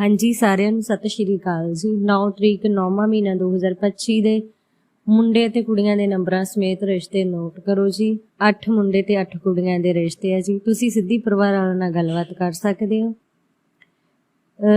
ਹਾਂਜੀ, ਸਾਰਿਆਂ ਨੂੰ ਸਤਿ ਸ਼੍ਰੀ ਅਕਾਲ ਜੀ। 9 ਤਰੀਕ 9ਵਾਂ ਮਹੀਨਾ 2025 ਦੇ ਮੁੰਡੇ ਤੇ ਕੁੜੀਆਂ ਦੇ ਨੰਬਰਾਂ ਸਮੇਤ ਰਿਸ਼ਤੇ ਨੋਟ ਕਰੋ ਜੀ। 8 ਮੁੰਡੇ ਤੇ 8 ਕੁੜੀਆਂ ਦੇ ਰਿਸ਼ਤੇ ਆ ਜੀ। ਤੁਸੀਂ ਸਿੱਧੀ ਪਰਿਵਾਰ ਵਾਲਿਆਂ ਨਾਲ ਗੱਲਬਾਤ ਕਰ ਸਕਦੇ ਹੋ।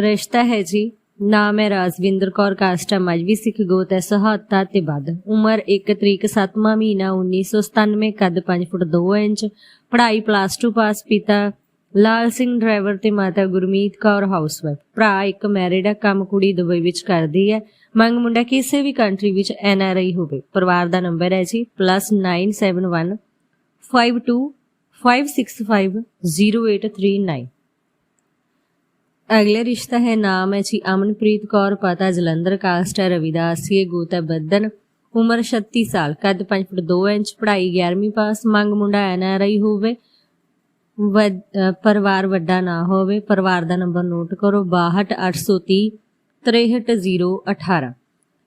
ਰਿਸ਼ਤਾ ਹੈ ਜੀ। ਨਾਮ ਹੈ ਰਾਜਵਿੰਦਰ ਕੌਰ ਕਾਸਟਾ ਹੈ ਮਜਵੀ ਸਿੱਖ ਗੋਤ ਹੈ ਸਹਾਤਾ ਤੇ ਵੱਧ। ਉਮਰ 1 ਤਰੀਕ 7ਵਾਂ ਮਹੀਨਾ 1997 ਕੱਦ 5 ਫੁੱਟ 2 ਇੰਚ। ਪੜ੍ਹਾਈ ਪਲੱਸ 2 ਪਾਸ ਪਿਤਾ ਲਾਲ ਸਿੰਘ ਡਰਾਈਵਰ ਤੇ ਮਾਤਾ ਗੁਰਮੀਤ ਕੌਰ ਹਾਊਸਵਾਈਫ। ਭਰਾ ਇੱਕ ਮੈਰਿਡ ਹੈ ਕੰਮ ਕੁੜੀ ਦੁਬਈ ਵਿੱਚ ਕਰਦੀ ਹੈ ਮੰਗ ਮੁੰਡਾ ਕਿਸੇ ਵੀ ਕੰਟਰੀ ਵਿੱਚ ਐਨ ਆਰ ਆਈ ਹੋਵੇ। ਪਰਿਵਾਰ ਦਾ ਨੰਬਰ ਹੈ ਜੀ +971 52 565 0839 ਅਗਲਾ ਰਿਸ਼ਤਾ ਹੈ, ਨਾਮ ਹੈ ਜੀ ਅਮਨਪ੍ਰੀਤ ਕੌਰ, ਪਤਾ ਜਲੰਧਰ ਕਾਸਟ ਹੈ ਰਵਿਦਾਸੀਏ ਗੋਤ ਹੈ ਬੱਦਨ। ਉਮਰ 36 ਸਾਲ, ਕੱਦ 5 ਫੁੱਟ 2 ਇੰਚ, ਪੜ੍ਹਾਈ 11ਵੀਂ ਪਾਸ। ਮੰਗ ਮੁੰਡਾ ਐਨ ਆਰ ਆਈ ਹੋਵੇ। ਪਰਿਵਾਰ ਵੱਡਾ ਨਾ ਹੋਵੇ, ਪਰਿਵਾਰ ਦਾ ਨੰਬਰ ਨੋਟ ਕਰੋ 62830 63018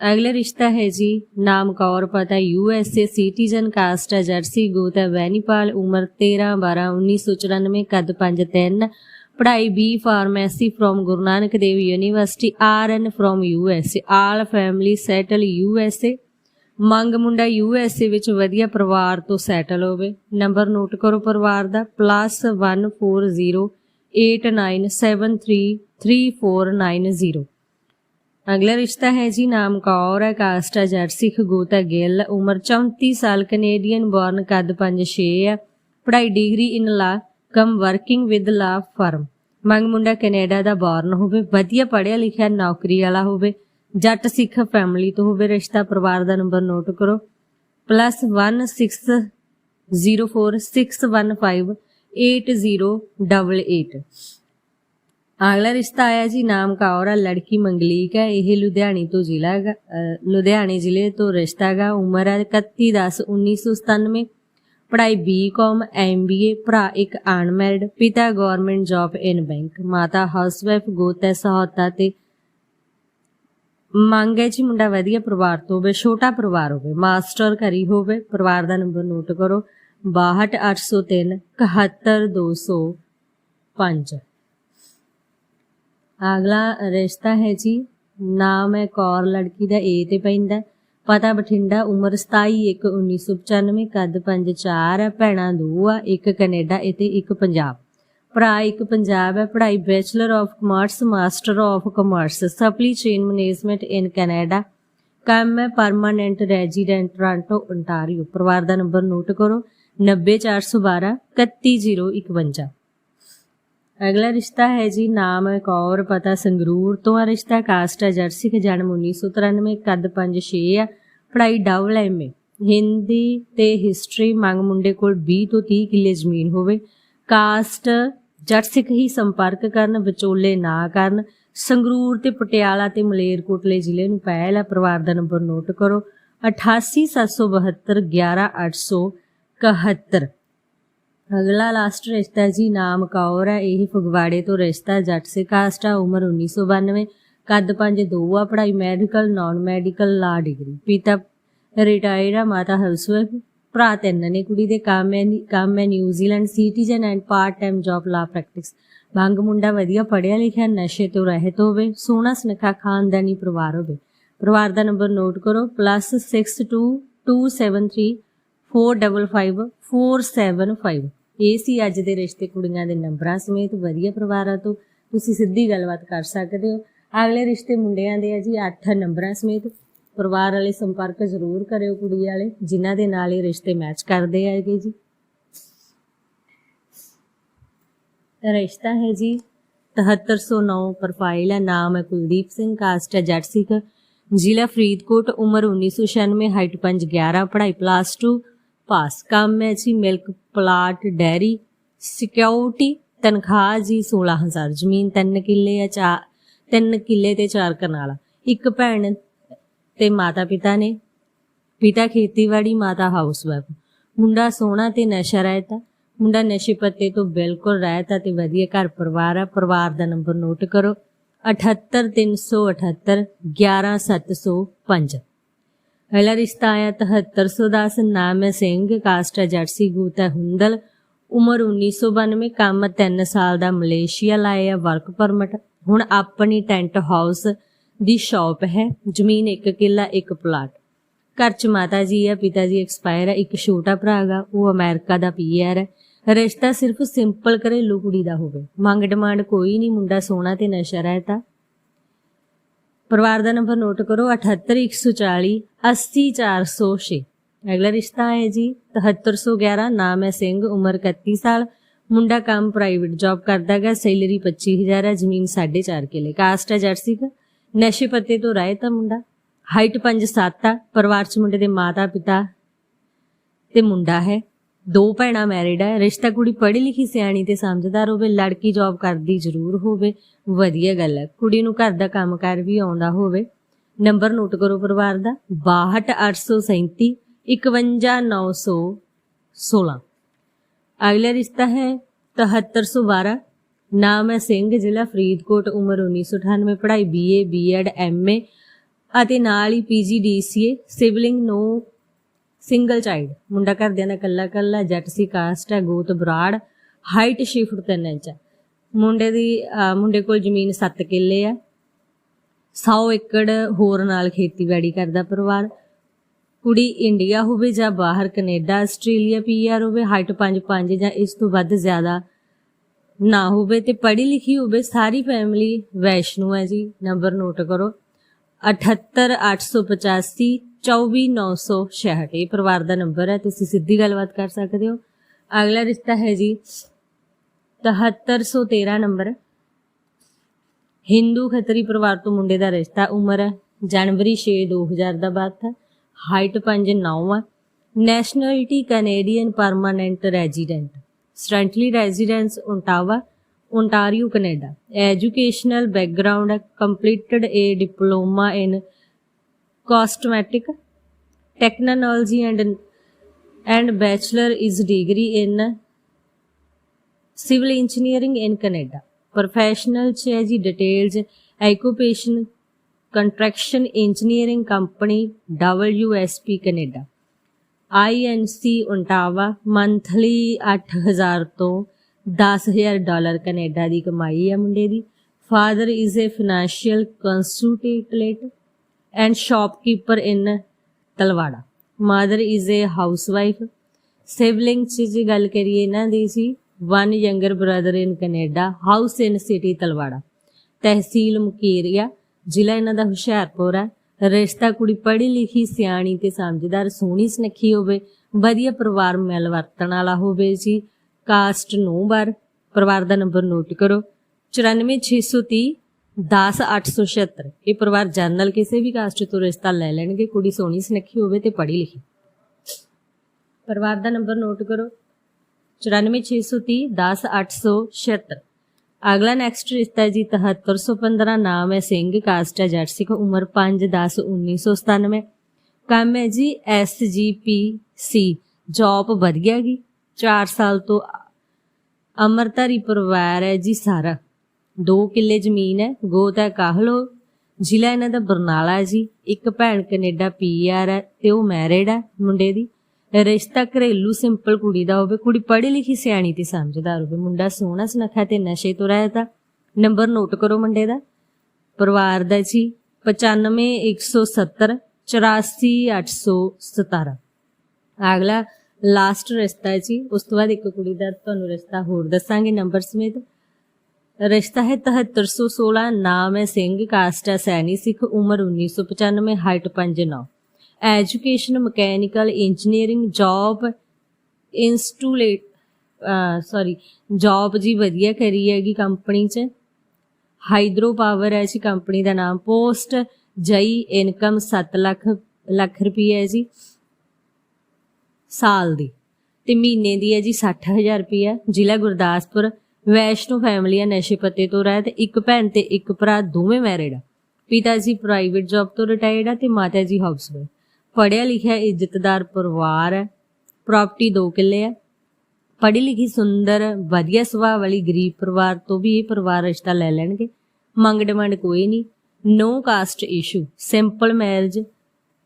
ਅਗਲਾ ਰਿਸ਼ਤਾ ਹੈ ਜੀ, ਨਾਮ ਕੌਰ ਪਤਾ, U S A citizen caste ਹੈ ਜਰਸੀ ਗੋਤ ਹੈ ਵੈਨੀਪਾਲ, ਉਮਰ 13 12 1994 ਕੱਦ 5 3 ਪੜ੍ਹਾਈ B pharmacy from Guru Nanak Dev university R N from U S A all family settle U S A ਮੰਗ ਮੁੰਡਾ ਯੂ ਐਸ ਏ ਵਿੱਚ ਵਧੀਆ ਪਰਿਵਾਰ ਤੋਂ ਸੈਟਲ ਹੋਵੇ। ਨੰਬਰ ਨੋਟ ਕਰੋ ਪਰਿਵਾਰ ਦਾ +140897334490 ਅਗਲਾ ਰਿਸ਼ਤਾ ਹੈ ਜੀ ਨਾਮ ਕੌਰ ਹੈ ਕਾਸਟ ਹੈ, ਜੱਟ, ਸਿੱਖ, ਗੋਤ ਗਿੱਲ, ਉਮਰ 34 ਸਾਲ ਕੈਨੇਡੀਅਨ ਬੋਰਨ ਕੱਦ 5-6 ਹੈ। ਪੜ੍ਹਾਈ degree in law cum working with law firm ਮੰਗ ਮੁੰਡਾ ਕੈਨੇਡਾ ਦਾ ਬੋਰਨ ਹੋਵੇ, ਵਧੀਆ ਪੜ੍ਹਿਆ ਲਿਖਿਆ ਨੌਕਰੀ ਵਾਲਾ ਹੋਵੇ। ਜੱਟ ਸਿੱਖ ਫੈਮਿਲੀ ਤੋਂ ਹੋਵੇ ਰਿਸ਼ਤਾ ਪਰਿਵਾਰ ਦਾ ਨੰਬਰ ਨੋਟ ਕਰੋ। +16046158088 ਅਗਲਾ ਰਿਸ਼ਤਾ ਆਇਆ ਜੀ, ਨਾਮ ਕੌਰਾ ਲੜਕੀ ਮੰਗਲੀਕ ਹੈ ਇਹ ਲੁਧਿਆਣੀ ਤੋਂ ਜ਼ਿਲ੍ਹਾ ਹੈਗਾ ਲੁਧਿਆਣੇ ਜ਼ਿਲ੍ਹੇ ਤੋਂ ਰਿਸ਼ਤਾ ਹੈਗਾ। ਉਮਰ ਹੈ 31/10/1997 ਪੜ੍ਹਾਈ ਬੀਕਾਮ ਐਮਬੀਏ ਭਰਾ ਇੱਕ ਅਨਮੈਰਿਡ, ਪਿਤਾ ਗਵਰਨਮੈਂਟ ਜੌਬ ਇਨ ਬੈਂਕ ਮਾਤਾ ਹਾਊਸਵਾਈਫ ਹੈ ਸਹਾਇਤਾ ਤੇ ਮੰਗ ਹੈ ਜੀ ਮੁੰਡਾ ਵਧੀਆ ਪਰਿਵਾਰ ਤੋਂ ਹੋਵੇ, ਛੋਟਾ ਪਰਿਵਾਰ ਹੋਵੇ, ਮਾਸਟਰ ਘਰੀ ਹੋਵੇ, ਪਰਿਵਾਰ ਦਾ ਨੰਬਰ ਨੋਟ ਕਰੋ 62803 71205 ਅਗਲਾ ਰਿਸ਼ਤਾ ਹੈ ਜੀ, ਨਾਮ ਹੈ ਕੌਰ, ਲੜਕੀ ਦਾ ਏ ਤੇ ਪੈਂਦਾ ਪਤਾ ਬਠਿੰਡਾ, ਉਮਰ 27/1/1995 ਕੱਦ 5'4 ਹੈ, ਭੈਣਾ ਦੋ ਆ, ਇੱਕ ਕੈਨੇਡਾ ਅਤੇ ਇੱਕ ਪੰਜਾਬ। ਭਰਾ ਇੱਕ ਪੰਜਾਬ ਹੈ, ਪੜ੍ਹਾਈ bachelor of commerce master of commerce supply chain management in Canada. ਕੰਮ ਹੈ ਪਰਮਾਨੈਂਟ ਰੈਜ਼ੀਡੈਂਟ ਟੋਰਾਂਟੋ ontario ਪਰਿਵਾਰ ਦਾ ਨੰਬਰ ਨੋਟ ਕਰੋ 90412 31051 ਅਗਲਾ ਰਿਸ਼ਤਾ ਹੈ ਜੀ, ਨਾਮ ਹੈ ਕੌਰ, ਪਤਾ ਸੰਗਰੂਰ ਤੋਂ ਆ ਰਿਸ਼ਤਾ। ਕਾਸਟ ਹੈ ਜੱਟ ਸਿੱਖ ਜਨਮ 1993 ਕੱਦ 5-6 ਆ। ਪੜ੍ਹਾਈ ਡਬਲ ਐਮਏ ਹਿੰਦੀ ਤੇ ਹਿਸਟਰੀ ਮੰਗ ਮੁੰਡੇ ਕੋਲ 20 ਤੋਂ 30 ਕਿੱਲੇ ਜ਼ਮੀਨ ਹੋਵੇ। ਕਾਸਟ ਜੱਟ ਸਿੱਖ ਹੀ ਸੰਪਰਕ ਕਰਨ, ਵਿਚੋਲੇ ਨਾ ਕਰਨ। ਸੰਗਰੂਰ ਤੇ ਪਟਿਆਲਾ ਤੇ ਮਲੇਰਕੋਟਲੇ ਜ਼ਿਲ੍ਹੇ ਨੂੰ ਪਹਿਲ ਪਰਿਵਾਰ ਦਾ ਨੰਬਰ ਨੋਟ ਕਰੋ। 8877211871 ਅਗਲਾ ਲਾਸਟ ਰਿਸ਼ਤਾ ਜੀ, ਨਾਮ ਕੌਰ ਹੈ। ਇਹ ਫਗਵਾੜੇ ਤੋਂ ਰਿਸ਼ਤਾ ਜੱਟ ਸੇ ਕਾਸਟ ਆ ਉਮਰ 1992 ਕੱਦ 5 2 ਆ, ਪੜ੍ਹਾਈ medical non medical law degree ਪਿਤਾ ਰਿਟਾਇਰਡ ਆ, ਮਾਤਾ ਹਾਊਸਵਾਈਫ ਭਰਾ ਤਿੰਨ ਨੇ, ਕੁੜੀ ਦੇ ਕੰਮ ਹੈ ਕੰਮ ਹੈ New Zealand citizen and part time job law practice ਬੰਗ ਮੁੰਡਾ ਵਧੀਆ ਪੜ੍ਹਿਆ ਲਿਖਿਆ, ਨਸ਼ੇ ਤੋਂ ਰਹਿਤ ਹੋਵੇ, ਸੋਹਣਾ ਸੁਨੱਖਾ ਖਾਨਦਾਨੀ ਪਰਿਵਾਰ ਹੋਵੇ। ਪਰਿਵਾਰ ਦਾ ਨੰਬਰ ਨੋਟ ਕਰੋ +62273455 455 ਇਹ ਸੀ ਅੱਜ ਦੇ ਰਿਸ਼ਤੇ ਕੁੜੀਆਂ ਦੇ ਨੰਬਰਾਂ ਸਮੇਤ ਵਧੀਆ ਪਰਿਵਾਰਾਂ ਤੋਂ। ਤੁਸੀਂ ਸਿੱਧੀ ਗੱਲਬਾਤ ਕਰ ਸਕਦੇ ਹੋ। ਅਗਲੇ ਰਿਸ਼ਤੇ ਮੁੰਡਿਆਂ ਦੇ ਆ ਜੀ 8 ਨੰਬਰਾਂ ਸਮੇਤ। ਪਰਿਵਾਰ ਵਾਲੇ ਸੰਪਰਕ ਜ਼ਰੂਰ ਕਰਿਓ ਕੁੜੀ ਵਾਲੇ, ਜਿਨ੍ਹਾਂ ਦੇ ਨਾਲ ਇਹ ਰਿਸ਼ਤੇ ਮੈਚ ਕਰਦੇ ਆਏਗੇ ਜੀ। ਰਿਸ਼ਤਾ ਹੈ ਜੀ 7309 ਪ੍ਰੋਫਾਈਲ ਹੈ, ਨਾਮ ਹੈ ਕੁਲਦੀਪ ਸਿੰਘ ਕਾਸਟ ਹੈ ਜੱਟ ਸਿੱਖ ਜ਼ਿਲ੍ਹਾ ਫਰੀਦਕੋਟ, ਉਮਰ 1996 ਹਾਈਟ 511 ਪੜ੍ਹਾਈ ਪਲੱਸ 2 ਪਾਸ ਕੰਮ ਹੈ ਜੀ ਮਿਲਕ ਪਲਾਟ ਡੈਰੀ ਸਿਕਿਉਰਿਟੀ ਤਨਖਾਹ ਜੀ 16000 ਜ਼ਮੀਨ 3 ਕਿੱਲੇ ਆ ਚਾ 3 ਕਿੱਲੇ ਤੇ 4 ਕਨਾਲਾ। ਇੱਕ ਭੈਣ ਤੇ ਮਾਤਾ ਪਿਤਾ ਨੇ। ਪਿਤਾ ਖੇਤੀਬਾੜੀ, ਮਾਤਾ ਹਾਊਸਵਾਈਫ ਮੁੰਡਾ ਸੋਹਣਾ ਤੇ ਨਸ਼ਾ ਰਹਿਤਾ ਮੁੰਡਾ ਨਸ਼ੇ ਪੱਤੇ ਤੋਂ ਬਿਲਕੁਲ ਰਹਿਤਾ ਤੇ ਵਧੀਆ ਘਰ ਪਰਿਵਾਰ ਆ। ਪਰਿਵਾਰ ਦਾ ਨੰਬਰ ਨੋਟ ਕਰੋ। 78378 11705 ਅਗਲਾ ਰਿਸ਼ਤਾ ਆਇਆ 7310 ਨਾਮ ਹੈ ਸਿੰਘ, ਕਾਸਟ ਜਰਸੀ ਗੂਤ ਹੈ ਹੁੰਦਲ। ਉਮਰ 1992 ਕੰਮ 3 ਸਾਲ ਦਾ ਮਲੇਸ਼ੀਆ ਲਾਇਆ ਵਰਕ ਪਰਮਿਟ। ਹੁਣ ਆਪਣੀ ਟੈਂਟ ਹਾਊਸ ਦੀ ਸ਼ਾਪ ਹੈ, ਜ਼ਮੀਨ ਇੱਕ ਕਿੱਲਾ, ਇੱਕ ਪਲਾਟ। ਘਰ ਚ ਮਾਤਾ ਜੀ ਆ ਪਿਤਾ ਜੀ ਐਕਸਪਾਇਰ ਹੈ, ਇੱਕ ਛੋਟਾ ਭਰਾ ਹੈਗਾ ਉਹ ਅਮਰੀਕਾ ਦਾ ਪੀਆਰ ਹੈ। ਰਿਸ਼ਤਾ ਸਿਰਫ ਸਿੰਪਲ ਘਰੇਲੂ ਕੁੜੀ ਦਾ ਹੋਵੇ। ਮੰਗ ਡਿਮਾਂਡ ਕੋਈ ਨਹੀਂ, ਮੁੰਡਾ ਸੋਹਣਾ ਤੇ ਨਸ਼ਾ ਰਹਿਤਾ। ਪਰਿਵਾਰ ਦਾ ਨੰਬਰ ਨੋਟ ਕਰੋ 78140 80406 ਅਗਲਾ ਰਿਸ਼ਤਾ ਹੈ ਜੀ 7311 ਨਾਮ ਹੈ ਸਿੰਘ, ਉਮਰ 31 ਸਾਲ। ਮੁੰਡਾ ਕੰਮ ਪ੍ਰਾਈਵੇਟ ਜੌਬ ਕਰਦਾ ਹੈਗਾ ਸੈਲਰੀ 25000 ਹੈ, ਜ਼ਮੀਨ 4.5 ਕਿੱਲੇ। ਕਾਸਟ ਹੈ ਜਰਸੀ ਦਾ। ਨਸ਼ੇ ਪੱਤੇ ਤੋਂ ਰਹਿ ਤਾਂ ਮੁੰਡਾ। ਹਾਈਟ 5'7 ਆ, ਪਰਿਵਾਰ ਚ ਮੁੰਡੇ ਦੇ ਮਾਤਾ ਪਿਤਾ ਤੇ ਮੁੰਡਾ ਹੈ। ਦੋ ਭੈਣਾਂ ਮੈਰਿਡ ਹੈ ਰਿਸ਼ਤਾ ਕੁੜੀ ਪੜ੍ਹੀ ਲਿਖੀ ਸਿਆਣੀ ਤੇ ਸਮਝਦਾਰ ਹੋਵੇ, ਲੜਕੀ ਜੌਬ ਕਰਦੀ ਜ਼ਰੂਰ ਹੋਵੇ, ਵਧੀਆ ਗੱਲ ਹੈ ਕੁੜੀ ਨੂੰ ਘਰ ਦਾ ਕੰਮਕਾਰ ਵੀ ਆਉਂਦਾ ਹੋਵੇ। ਨੰਬਰ ਨੋਟ ਕਰੋ ਪਰਿਵਾਰ ਦਾ। 62837 51916 ਅਗਲਾ ਰਿਸ਼ਤਾ ਹੈ 7312 ਨਾਮ ਹੈ ਸਿੰਘ, ਜ਼ਿਲ੍ਹਾ ਫਰੀਦਕੋਟ, ਉਮਰ 1998 ਪੜ੍ਹਾਈ ਬੀਏ ਬੀਐਡ ਐਮਏ ਅਤੇ ਨਾਲ ਹੀ PGDCA sibling no single child ਮੁੰਡਾ ਘਰਦਿਆਂ ਦਾ ਕੱਲਾ ਕੱਲਾ ਜੱਟ ਸੀ ਕਾਸਟ ਹੈ, ਗੋਤ, ਬਰਾੜ ਹਾਈਟ 6 ਫੁੱਟ 3 ਇੰਚ ਹੈ। ਮੁੰਡੇ ਦੀ ਮੁੰਡੇ ਕੋਲ ਜ਼ਮੀਨ 7 ਕਿੱਲੇ ਆ 100 ਏਕੜ ਹੋਰ ਨਾਲ ਖੇਤੀਬਾੜੀ ਕਰਦਾ ਪਰਿਵਾਰ। ਕੁੜੀ ਇੰਡੀਆ ਹੋਵੇ ਜਾਂ ਬਾਹਰ ਕੈਨੇਡਾ ਆਸਟ੍ਰੇਲੀਆ ਪੀਆਰ ਹੋਵੇ ਹਾਈਟ 5-5 ਜਾਂ ਇਸ ਤੋਂ ਵੱਧ ਜ਼ਿਆਦਾ ਨਾ ਹੋਵੇ ਤੇ ਪੜ੍ਹੀ ਲਿਖੀ ਹੋਵੇ, ਸਾਰੀ ਫੈਮਿਲੀ ਵੈਸ਼ਨੂ ਹੈ ਜੀ ਨੰਬਰ ਨੋਟ ਕਰੋ। 78885 24966 ਇਹ ਪਰਿਵਾਰ ਦਾ ਨੰਬਰ ਹੈ, ਤੁਸੀਂ ਸਿੱਧੀ ਗੱਲਬਾਤ ਕਰ ਸਕਦੇ ਹੋ। ਅਗਲਾ ਰਿਸ਼ਤਾ ਹੈ ਜੀ 7313 ਨੰਬਰ ਹਿੰਦੂ ਖੱਤਰੀ ਪਰਿਵਾਰ ਤੋਂ ਮੁੰਡੇ ਦਾ ਰਿਸ਼ਤਾ ਉਮਰ ਹੈ, ਜਨਵਰੀ 6 2000 ਦਾ ਬਾਤ ਹੈ ਹਾਈਟ 5'9 ਆ nationality Canadian permanent resident ਸਟੈਂਟਲੀ residence Ottawa Ontario Canada educational background completed a diploma in cosmetic technology and and bachelor is degree in civil engineering in Canada professional ਚ ਹੈ ਜੀ details occupation construction engineering company WSP Canada INC Ottawa monthly 8000 ਤੋਂ 10000 dollar Canada ਦੀ ਕਮਾਈ ਹੈ ਮੁੰਡੇ ਦੀ। Father is a financial consultant and shopkeeper in Talwara. Mother is a housewife sibling ਚ ਜੇ ਗੱਲ ਕਰੀਏ ਇਹਨਾਂ ਦੀ ਸੀ one younger brother in Canada house in city Talwara. ਤਹਿਸੀਲ ਮੁਕੀਰੀਆ, ਜ਼ਿਲ੍ਹਾ ਇਹਨਾਂ ਦਾ ਹੁਸ਼ਿਆਰਪੁਰ ਹੈ। ਰਿਸ਼ਤਾ ਕੁੜੀ ਪੜ੍ਹੀ ਲਿਖੀ, ਸਿਆਣੀ ਤੇ ਸਮਝਦਾਰ, ਸੋਹਣੀ ਸੁਨੱਖੀ ਹੋਵੇ, ਵਧੀਆ ਪਰਿਵਾਰ ਮਿਲ ਵਰਤਣ ਵਾਲਾ ਹੋਵੇ ਜੀ। ਕਾਸਟ ਨੋ ਬਾਰ ਪਰਿਵਾਰ ਦਾ ਨੰਬਰ ਨੋਟ ਕਰੋ। 94630 10876 ਇਹ ਪਰਿਵਾਰ ਜਨਰਲ ਕਿਸੇ ਵੀ ਕਾਸਟ ਤੋਂ ਰਿਸ਼ਤਾ ਲੈ ਲੈਣਗੇ, ਕੁੜੀ ਸੋਹਣੀ ਸੁਨੱਖੀ ਹੋਵੇ ਤੇ ਪੜ੍ਹੀ ਲਿਖੀ। ਪਰਿਵਾਰ ਦਾ ਨੰਬਰ ਨੋਟ ਕਰੋ। 94630 10876 ਅਗਲਾ ਨੈਕਸਟ ਰਿਸ਼ਤਾ ਹੈ ਜੀ 7315 ਨਾਮ ਹੈ ਸਿੰਘ ਕਾਸਟ ਹੈ ਜੱਟ ਸਿੱਖ, ਉਮਰ 5 10 1997 ਕੰਮ ਹੈ ਜੀ ਐਸਜੀਪੀਸੀ ਜੌਬ ਵਧੀਆ ਗਈ 4 ਸਾਲ ਤੋਂ ਅਮਰਤਾਰੀ ਪਰਿਵਾਰ ਹੈ ਜੀ ਸਾਰਾ। 2 ਕਿੱਲੇ ਜ਼ਮੀਨ ਹੈ, ਗੋਤ ਹੈ ਕਾਹਲੋ। ਜ਼ਿਲ੍ਹਾ ਇਹਨਾਂ ਦਾ ਬਰਨਾਲਾ ਹੈ ਜੀ। ਇੱਕ ਭੈਣ ਕੈਨੇਡਾ ਪੀਆਰ ਹੈ ਤੇ ਉਹ ਮੈਰਿਡ ਹੈ ਮੁੰਡੇ ਦੀ। ਰਿਸ਼ਤਾ ਘਰੇਲੂ ਸਿੰਪਲ ਕੁੜੀ ਦਾ ਹੋਵੇ, ਕੁੜੀ ਪੜ੍ਹੀ ਲਿਖੀ ਸਿਆਣੀ ਤੇ ਸਮਝਦਾਰ ਹੋਵੇ, ਮੁੰਡਾ ਸੋਹਣਾ ਸੁਨੱਖਾ ਤੇ ਨਸ਼ੇ ਤੋਂ ਰਹਿਤਾ ਨੰਬਰ ਨੋਟ ਕਰੋ ਮੁੰਡੇ ਦਾ। ਪਰਿਵਾਰ ਦਾ ਜੀ 95170 84817 ਅਗਲਾ ਲਾਸਟ ਰਿਸ਼ਤਾ ਹੈ ਜੀ, ਉਸ ਤੋਂ ਬਾਅਦ ਇੱਕ ਕੁੜੀ ਦਾ ਤੁਹਾਨੂੰ ਰਿਸ਼ਤਾ ਹੋਰ ਦੱਸਾਂਗੇ ਨੰਬਰ ਸਮੇਤ। ਰਿਸ਼ਤਾ ਹੈ 7316 ਨਾਮ ਹੈ ਸਿੰਘ ਕਾਸਟ ਹੈ ਸੈਣੀ ਸਿੱਖ, ਉਮਰ 1995 height 5'9 education, mechanical, engineering, job, ਇੰਸਟੂਲੇਟ sorry job ਜੀ ਵਧੀਆ ਕਰੀ ਹੈਗੀ ਕੰਪਨੀ 'ਚ। ਹਾਈਡਰੋ ਪਾਵਰ ਹੈ ਜੀ ਕੰਪਨੀ ਦਾ ਨਾਮ। ਪੋਸਟ ਜਈ ਇਨਕਮ 7 ਲੱਖ ਲੱਖ ਰੁਪਏ ਹੈ ਜੀ। ਸਾਲ ਦੀ। ਤੇ ਮਹੀਨੇ ਦੀ ਹੈ ਜੀ 60000 ਰੁਪਏ ਜ਼ਿਲ੍ਹਾ ਗੁਰਦਾਸਪੁਰ। ਵੈਸ਼ਨੂ ਫੈਮਿਲੀ ਹੈ ਨਸ਼ੇ ਪੱਤੇ ਤੋਂ ਰਹਿਤ। ਇੱਕ ਭੈਣ ਤੇ ਇੱਕ ਭਰਾ ਦੋਵੇਂ ਮੈਰਿਡ ਆ। ਪਿਤਾ ਜੀ ਪ੍ਰਾਈਵੇਟ ਜੌਬ ਤੋਂ ਰਿਟਾਇਰਡ ਆ ਤੇ ਮਾਤਾ ਜੀ ਹਾਊਸਵਾਈਫ ਪੜਿਆ ਲਿਖਿਆ ਇੱਜ਼ਤਦਾਰ ਪਰਿਵਾਰ ਹੈ ਪ੍ਰਾਪਰਟੀ ਦੋ ਕਿੱਲੇ ਹੈ। ਪੜ੍ਹੀ ਲਿਖੀ ਸੁੰਦਰ, ਵਧੀਆ ਸੁਭਾਅ ਵਾਲੀ ਗਰੀਬ ਪਰਿਵਾਰ ਤੋਂ ਵੀ ਇਹ ਪਰਿਵਾਰ ਰਿਸ਼ਤਾ ਲੈ ਲੈਣਗੇ। ਮੰਗ ਡਿਮਾਂਡ ਕੋਈ ਨਹੀਂ। No caste issue simple marriage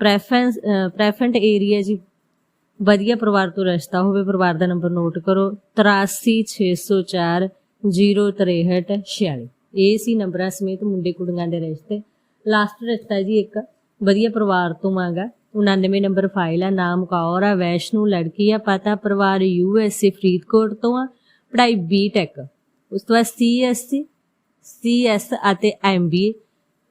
preference preferred area ਜੀ। ਵਧੀਆ ਪਰਿਵਾਰ ਤੋਂ ਰਿਸ਼ਤਾ ਹੋਵੇ, ਪਰਿਵਾਰ ਦਾ ਨੰਬਰ ਨੋਟ ਕਰੋ। 83604 06346 ਇਹ ਸੀ ਨੰਬਰਾਂ ਸਮੇਤ ਮੁੰਡੇ ਕੁੜੀਆਂ ਦੇ ਰਿਸ਼ਤੇ। ਲਾਸਟ ਰਿਸ਼ਤਾ ਜੀ ਇੱਕ, ਵਧੀਆ ਪਰਿਵਾਰ ਤੋਂ ਮੰਗਾ 99 ਨੰਬਰ ਫਾਈਲ ਆ, ਨਾਮ ਕੌਰ ਆ, ਵੈਸ਼ਨੂ ਲੜਕੀ ਆ, ਪਤਾ ਪਰਿਵਾਰ ਯੂ ਐਸ ਏ ਫਰੀਦਕੋਟ ਤੋਂ ਆ, ਪੜ੍ਹਾਈ ਬੀਟੈਕ ਉਸ ਤੋਂ ਬਾਅਦ ਸੀ ਐਸ ਅਤੇ ਐਮ ਬੀ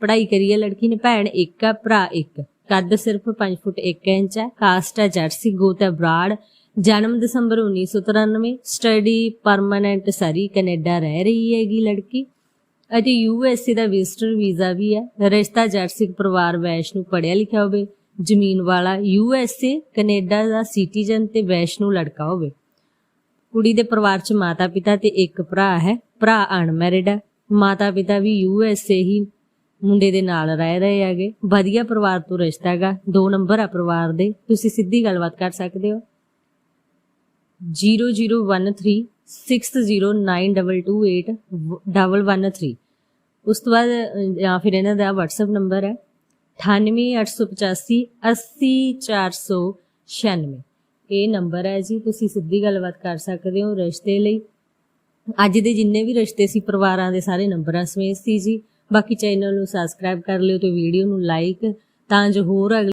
ਕਰੀ ਹੈ ਲੜਕੀ ਨੇ, ਭੈਣ ਇੱਕ ਆ, ਭਰਾ ਇੱਕ। ਕੱਦ ਸਿਰਫ 5 ਫੁੱਟ 1 ਇੰਚ ਹੈ ਕਾਸਟ ਆ ਜਰਸੀ, ਗੋਤ ਹੈ ਬਰਾੜ। ਜਨਮ ਦਸੰਬਰ 1993 ਸਟੱਡੀ ਪਰਮਨੈਂਟ ਸਰੀ, ਕੈਨੇਡਾ ਰਹਿ ਰਹੀ ਹੈਗੀ ਲੜਕੀ। ਅਤੇ ਯੂ ਐਸ ਏ ਦਾ ਵਿਜ਼ਟਰ ਵੀਜ਼ਾ ਵੀ ਹੈ ਰਿਸ਼ਤਾ ਜਰਸੀ ਪਰਿਵਾਰ ਵੈਸ਼ਨੂ ਪੜ੍ਹਿਆ ਲਿਖਿਆ ਹੋਵੇ। ਜ਼ਮੀਨ ਵਾਲਾ ਯੂ ਐਸ ਏ, ਕੈਨੇਡਾ ਦਾ ਸਿਟੀਜ਼ਨ ਤੇ ਵੈਸ਼ਨੂ ਲੜਕਾ ਹੋਵੇ। ਕੁੜੀ ਦੇ ਪਰਿਵਾਰ 'ਚ ਮਾਤਾ ਪਿਤਾ ਤੇ ਇੱਕ ਭਰਾ ਹੈ। ਭਰਾ ਅਨਮੈਰਿਡ ਹੈ। ਮਾਤਾ ਪਿਤਾ ਵੀ ਯੂ ਐਸ ਏ ਹੀ ਮੁੰਡੇ ਦੇ ਨਾਲ ਰਹਿ ਰਹੇ ਹੈਗੇ। ਵਧੀਆ ਪਰਿਵਾਰ ਤੋਂ ਰਿਸ਼ਤਾ ਹੈਗਾ। ਦੋ ਨੰਬਰ ਆ ਪਰਿਵਾਰ ਦੇ। ਤੁਸੀਂ ਸਿੱਧੀ ਗੱਲਬਾਤ ਕਰ ਸਕਦੇ ਹੋ। 0013609228 ਉਸ ਤੋਂ ਬਾਅਦ ਜਾਂ ਫਿਰ ਇਹਨਾਂ ਦਾ WhatsApp ਨੰਬਰ ਹੈ। 9885 80496 ਇਹ ਨੰਬਰ ਹੈ ਜੀ ਤੁਸੀਂ ਸਿੱਧੀ ਗੱਲਬਾਤ ਕਰ ਸਕਦੇ ਹੋ ਰਿਸ਼ਤੇ ਲਈ ਅੱਜ ਦੇ ਜਿੰਨੇ ਵੀ ਰਿਸ਼ਤੇ ਸੀ ਪਰਿਵਾਰਾਂ ਦੇ ਸਾਰੇ ਨੰਬਰਾਂ ਸਮੇਤ ਸੀ ਜੀ ਬਾਕੀ ਚੈਨਲ ਨੂੰ ਸਬਸਕ੍ਰਾਈਬ ਕਰ ਲਿਓ ਤੇ ਵੀਡੀਓ ਨੂੰ ਲਾਈਕ ਤਾਂ ਜੋ ਹੋਰ ਅਗਲੇ